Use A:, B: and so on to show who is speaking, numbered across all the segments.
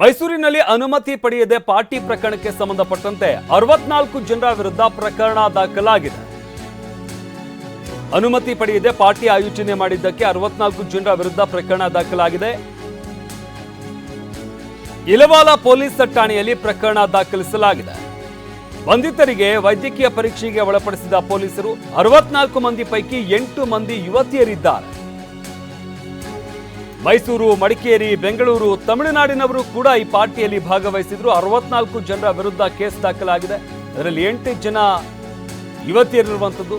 A: ಮೈಸೂರಿನಲ್ಲಿ ಅನುಮತಿ ಪಡೆಯದೆ ಪಾರ್ಟಿ ಪ್ರಕರಣಕ್ಕೆ ಸಂಬಂಧಪಟ್ಟಂತೆ ಅರವತ್ನಾಲ್ಕು ಜನರ ವಿರುದ್ಧ ಪ್ರಕರಣ ದಾಖಲಾಗಿದೆ. ಅನುಮತಿ ಪಡೆಯದೆ ಪಾರ್ಟಿ ಆಯೋಜನೆ ಮಾಡಿದ್ದಕ್ಕೆ ಅರವತ್ನಾಲ್ಕು ಜನರ ವಿರುದ್ಧ ಪ್ರಕರಣ ದಾಖಲಾಗಿದೆ. ಇಲವಾಲ ಪೊಲೀಸ್ ಠಾಣೆಯಲ್ಲಿ ಪ್ರಕರಣ ದಾಖಲಿಸಲಾಗಿದೆ. ಬಂಧಿತರಿಗೆ ವೈದ್ಯಕೀಯ ಪರೀಕ್ಷೆಗೆ ಒಳಪಡಿಸಿದ ಪೊಲೀಸರು ಅರವತ್ನಾಲ್ಕು ಮಂದಿ ಪೈಕಿ ಎಂಟು ಮಂದಿ ಯುವತಿಯರಿದ್ದಾರೆ. ಮೈಸೂರು, ಮಡಿಕೇರಿ, ಬೆಂಗಳೂರು, ತಮಿಳುನಾಡಿನವರು ಕೂಡ ಈ ಪಾರ್ಟಿಯಲ್ಲಿ ಭಾಗವಹಿಸಿದ್ರು. ಅರವತ್ನಾಲ್ಕು ಜನರ ವಿರುದ್ಧ ಕೇಸ್ ದಾಖಲಾಗಿದೆ. ಅದರಲ್ಲಿ ಎಂಟು ಜನ ಯುವತಿಯರಿರುವಂಥದ್ದು.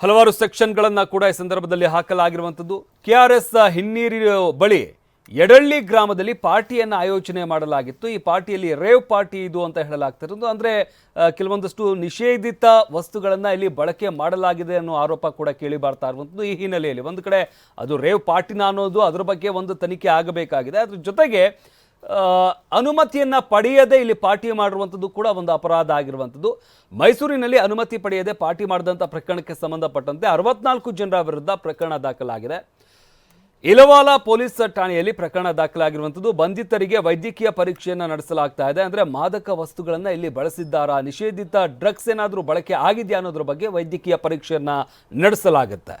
A: ಹಲವಾರು ಸೆಕ್ಷನ್ಗಳನ್ನು ಕೂಡ ಈ ಸಂದರ್ಭದಲ್ಲಿ ಹಾಕಲಾಗಿರುವಂಥದ್ದು. ಕೆ ಆರ್ ಎಸ್ ಹಿನ್ನೀರಿ ಬಳಿ ಎಡಳ್ಳಿ ಗ್ರಾಮದಲ್ಲಿ ಪಾರ್ಟಿಯನ್ನು ಆಯೋಜನೆ ಮಾಡಲಾಗಿತ್ತು. ಈ ಪಾರ್ಟಿಯಲ್ಲಿ ರೇವ್ ಪಾರ್ಟಿ ಇದು ಅಂತ ಹೇಳಲಾಗ್ತಿರೋದು. ಅಂದರೆ ಕೆಲವೊಂದಷ್ಟು ನಿಷೇಧಿತ ವಸ್ತುಗಳನ್ನು ಇಲ್ಲಿ ಬಳಕೆ ಮಾಡಲಾಗಿದೆ ಅನ್ನೋ ಆರೋಪ ಕೂಡ ಕೇಳಿ ಬರ್ತಾ ಇರುವಂಥದ್ದು ಈ ಹಿನ್ನೆಲೆಯಲ್ಲಿ. ಒಂದು ಕಡೆ ಅದು ರೇವ್ ಪಾರ್ಟಿನ ಅನ್ನೋದು, ಅದರ ಬಗ್ಗೆ ಒಂದು ತನಿಖೆ ಆಗಬೇಕಾಗಿದೆ. ಅದ್ರ ಜೊತೆಗೆ ಅನುಮತಿಯನ್ನು ಪಡೆಯದೆ ಇಲ್ಲಿ ಪಾರ್ಟಿ ಮಾಡಿರುವಂಥದ್ದು ಕೂಡ ಒಂದು ಅಪರಾಧ ಆಗಿರುವಂಥದ್ದು ಮೈಸೂರಿನಲ್ಲಿ ಅನುಮತಿ ಪಡೆಯದೆ ಪಾರ್ಟಿ ಮಾಡಿದಂಥ ಪ್ರಕರಣಕ್ಕೆ ಸಂಬಂಧಪಟ್ಟಂತೆ ಅರವತ್ನಾಲ್ಕು ಜನರ ವಿರುದ್ಧ ಪ್ರಕರಣ ದಾಖಲಾಗಿದೆ. ಇಲವಾಲ ಪೊಲೀಸ್ ಠಾಣೆಯಲ್ಲಿ ಪ್ರಕರಣ ದಾಖಲಾಗಿರುವಂಥದ್ದು. ಬಂಧಿತರಿಗೆ ವೈದ್ಯಕೀಯ ಪರೀಕ್ಷೆಯನ್ನು ನಡೆಸಲಾಗ್ತಾ ಇದೆ. ಅಂದರೆ ಮಾದಕ ವಸ್ತುಗಳನ್ನು ಇಲ್ಲಿ ಬಳಸಿದ್ದಾರಾ? ನಿಷೇಧಿತ ಡ್ರಗ್ಸ್ ಏನಾದರೂ ಬಳಕೆ ಆಗಿದೆಯಾ ಅನ್ನೋದ್ರ ಬಗ್ಗೆ ವೈದ್ಯಕೀಯ ಪರೀಕ್ಷೆಯನ್ನು ನಡೆಸಲಾಗುತ್ತೆ.